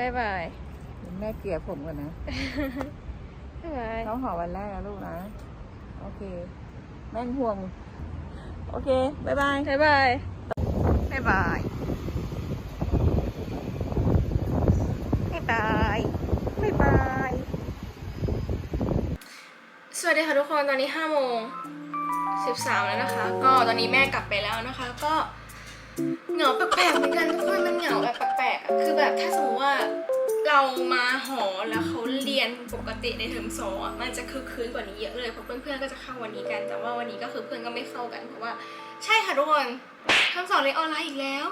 บายลูกบ๊ายบายเดี๋ยวแม่เกลี่ยผมก่อนนะบ๊ายบายน้องหอวันแรกนะลูกนะ โอเค แม่งห่วง โอเคบายบายบ๊ายบายบ๊ายบายบ๊ายบายบ๊ายบายสวัสดีค่ะทุกคนตอนนี้5โมง13แล้วนะคะ ก็ตอนนี้แม่กลับไปแล้วนะคะ ก็เหงาแปลกๆเหมือนกันทุกคนมันเหงาแบบแปลกๆอะ คือแบบถ้าสมมติว่าเรามาหอแล้วเขาเรียนปกติในเทอมสองมันจะคือคืนกว่านี้เยอะเลยเพราะเพื่อนๆก็จะเข้าวันนี้กัน แต่ว่าวันนี้ก็คือเพื่อนก็ไม่เข้ากันเพราะว่า ใช่ค่ะทุกคนเทอมสองเรียนออนไลน์อีกแล้ว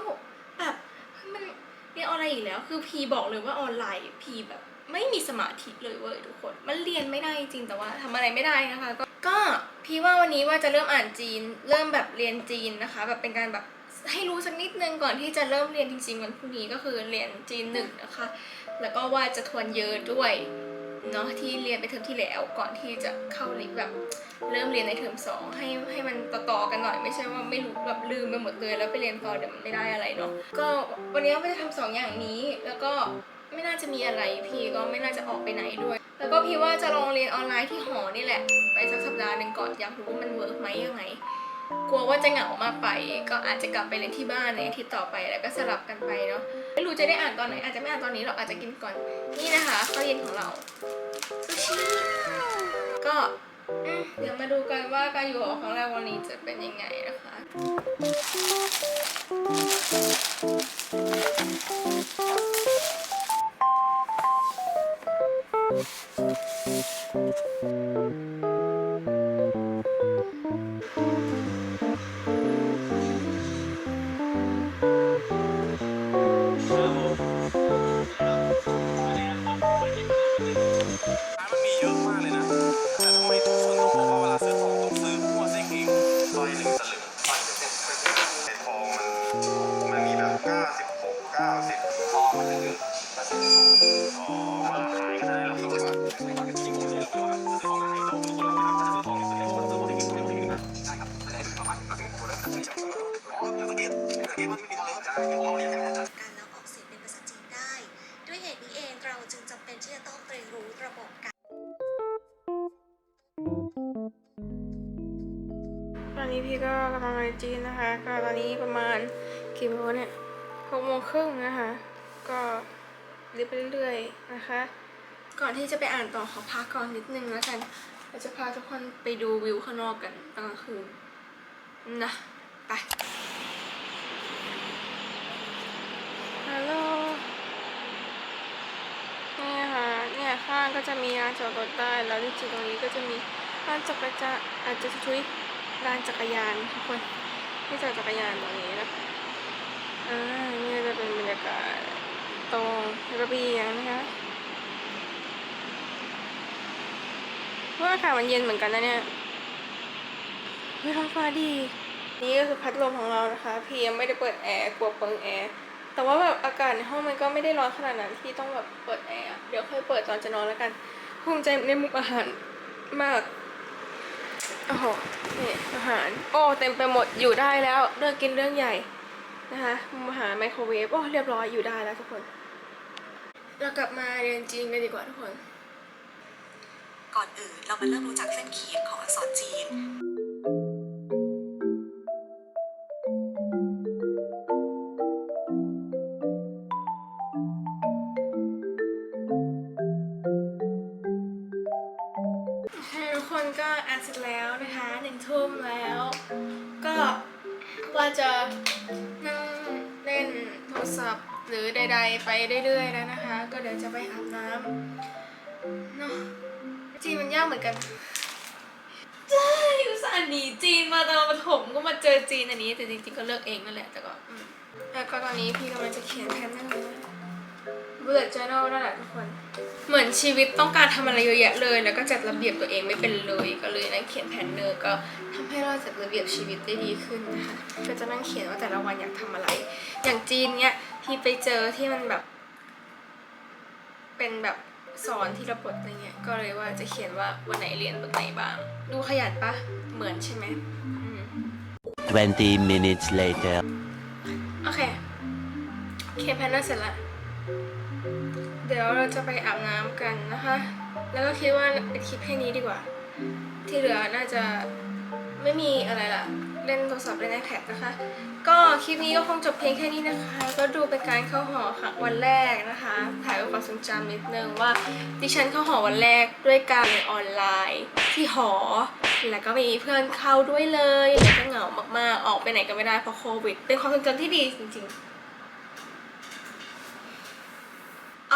แบบมันเรียนออนไลน์อีกแล้ว คือพีบอกเลยว่าออนไลน์พีแบบไม่มีสมาธิเลยเว้ยทุกคน มันเรียนไม่ได้จริงแต่ว่าทำอะไรไม่ได้นะคะก็ก็พี่ว่าวันนี้ว่าจะเริ่มอ่านจีน เริ่มแบบเรียนจีนนะคะ แบบเป็นการแบบ ให้รู้สักนิดนึงก่อนที่จะเริ่มเรียนจริงๆวันพรุ่งนี้ก็คือเรียนจีนหนึ่งนะคะ แล้วก็ว่าจะทวนเยอะด้วยเนาะที่เรียนไปเทอมที่แล้วก่อนที่จะเข้าเรียนแบบเริ่มเรียนในเทอมสองให้ให้มันต่อๆกันหน่อยไม่ใช่ว่าไม่รู้แบบลืมไปหมดเลยแล้วไปเรียนต่อเดี๋ยวมันไม่ได้อะไรเนาะก็วันนี้ก็จะทำสองอย่างนี้ แล้วก็ไม่น่าจะมีอะไรพี่ก็ไม่น่าจะออกไปไหนด้วย แล้วก็พี่ว่าจะลองเรียนออนไลน์ที่หอนี่แหละ ไปสักสัปดาห์หนึ่งก่อนอยากรู้ว่ามันเวิร์กไหมยังไง กลัวว่าจะเหงามากไป ก็อาจจะกลับไปเรียนที่บ้านในอาทิตย์ต่อไปแล้วก็สลับกันไปเนาะไม่รู้จะได้อ่านตอนไหนอาจจะไม่อ่านตอนนี้หรอกอาจจะกินก่อนนี่นะคะข้าวเย็นของเราซูชิก็เดี๋ยวมาดูกันว่าการอยู่หอของเราวันนี้จะเป็นยังไงนะคะมัน การแล้วออกเสียงเป็นภาษาจีนได้ ด้วยเหตุนี้เองเราจึงจำเป็นที่จะต้องเรียนรู้ระบบการตอนนี้พี่ก็กำลังเรียนจีนนะคะ ก็ตอนนี้ประมาณกี่โมงเนี่ยหกโมงครึ่งนะคะ ก็รียนไปเรื่อยๆนะคะ ก่อนที่จะไปอ่านต่อขอพักก่อนนิดนึงแล้วกันเราจะพาทุกคนไปดูวิวข้างนอกกันตอนกลางคืนนะไป ฮัลโหลนี่ค่ะเนี่ยข้างก็จะมีลานจอดรถได้ แล้วจริงๆตรงนี้ก็จะมีลานจักรยานอาจจะชุยลานจักรยานทุกคนที่จอดจักรยานตรงนี้นะอ่านี่จะเป็นบรรยากาศตรงระเบียงนะคะว่าอากาศมันเย็นเหมือนกันนะเนี่ยเฮ้ยท้องฟ้าดี นี่ก็คือพัดลมของเรานะคะ พี่ยังไม่ได้เปิดแอร์กลัวเปิงแอร์ แต่ว่าแบบอากาศในห้องมันก็ไม่ได้ร้อนขนาดนั้นที่ต้องแบบเปิดแอร์เดี๋ยวค่อยเปิดตอนจะนอนแล้วกันภูมิใจในมุมอาหารมากโอ้โหนี่อาหาร โอ้เต็มไปหมดอยู่ได้แล้วเรื่องกินเรื่องใหญ่นะคะมุมอาหารไมโครเวฟโอ้เรียบร้อยอยู่ได้แล้วทุกคน เรากลับมาเรียนจีนกันดีกว่าทุกคน ก่อนอื่นเรามาเริ่มรู้จักเส้นขีดของอักษรจีน กคนก็อ่านเสร็จแล้วนะคะหนึ่งทุ่มแล้ว ก็ว่าจะนั่งเล่นโทรศัพท์หรือใด ๆ ไปเรื่อยๆแล้วนะคะ ก็เดี๋ยวจะไปอาบน้ำเนาะจีนมันยากเหมือนกันใช่อุตส่าห์หนีจีนมาตอนประถมก็มาเจอจีนอันนี้ แต่จริงๆก็เลือกเองนั่นแหละแต่ก็แล้วก็ตอนนี้พี่กำลังจะเขียนแทนนั่นเลย นะ bullet journal นั่นแหละทุกคน เหมือนชีวิตต้องการทำอะไรเยอะแยะเลย แล้วก็จัดระเบียบตัวเองไม่เป็นเลยก็เลยนั่งเขียนแผนเนอร์ก็ทำให้เราจัดระเบียบชีวิตได้ดีขึ้นนะคะก็จะนั่งเขียนว่าแต่ละวันอยากทำอะไร อย่างจีนเนี้ยที่ไปเจอที่มันแบบ เป็นแบบสอนที่ระบทอะไรเงี้ยก็เลยว่าจะเขียนว่าวันไหนเรียนบทไหนบ้าง ดูขยันปะเหมือนใช่ไหมอืม20 minutes later. โอเคเขียนแผนเนอร์เสร็จละ เดี๋ยวเราจะไปอาบน้ำกันนะคะ แล้วก็คิดว่าเป็นคลิปแค่นี้ดีกว่า ที่เหลือน่าจะไม่มีอะไรละเล่นโทรศัพท์เล่น iPad นะคะ ก็คลิปนี้ก็คงจบเพียงแค่นี้นะคะ ก็ดูเป็นการเข้าหอค่ะวันแรกนะคะ ถ่ายไว้ความทรงจำนิดนึงว่าดิฉันเข้าหอวันแรกด้วยการเรียนออนไลน์ ที่หอ แล้วก็ม่มีเพื่อนเข้าด้วยเลยแล้วก็เหงามากๆ ออกไปไหนก็ไม่ได้เพราะโควิด เป็นความทรงจำที่ดีจริงๆ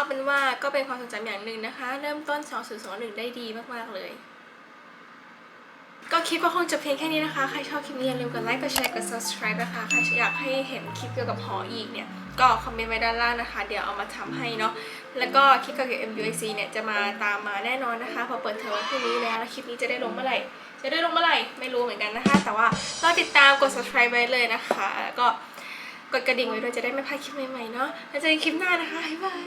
เอาเป็นว่าก็เป็นความทรงจำอย่างหนึ่งนะคะ เริ่มต้น 2021 ได้ดีมากๆเลย ก็คลิปก็คงจะเพียงแค่นี้นะคะ ใครชอบคลิปนี้อย่าลืมกดไลค์ กดแชร์ กด subscribe นะคะ ใครอยากให้เห็นคลิปเกี่ยวกับหออีกเนี่ย ก็คอมเมนต์ไว้ด้านล่างนะคะ เดี๋ยวเอามาทำให้เนาะ แล้วก็คลิปเกี่ยวกับ MUIC เนี่ยจะมาตามมาแน่นอนนะคะ พอเปิดเทอมวันพรุ่งนี้แล้วแล้วคลิปนี้จะได้ลงเมื่อไหร่ จะได้ลงเมื่อไหร่ไม่รู้เหมือนกันนะคะ แต่ว่าก็ติดตามกด subscribe ไว้เลยนะคะ แล้วก็กดกระดิ่งไว้ด้วยจะได้ไม่พลาดคลิปใหม่ๆเนาะแล้วเจอกันคลิปหน้านะคะ บ๊ายบาย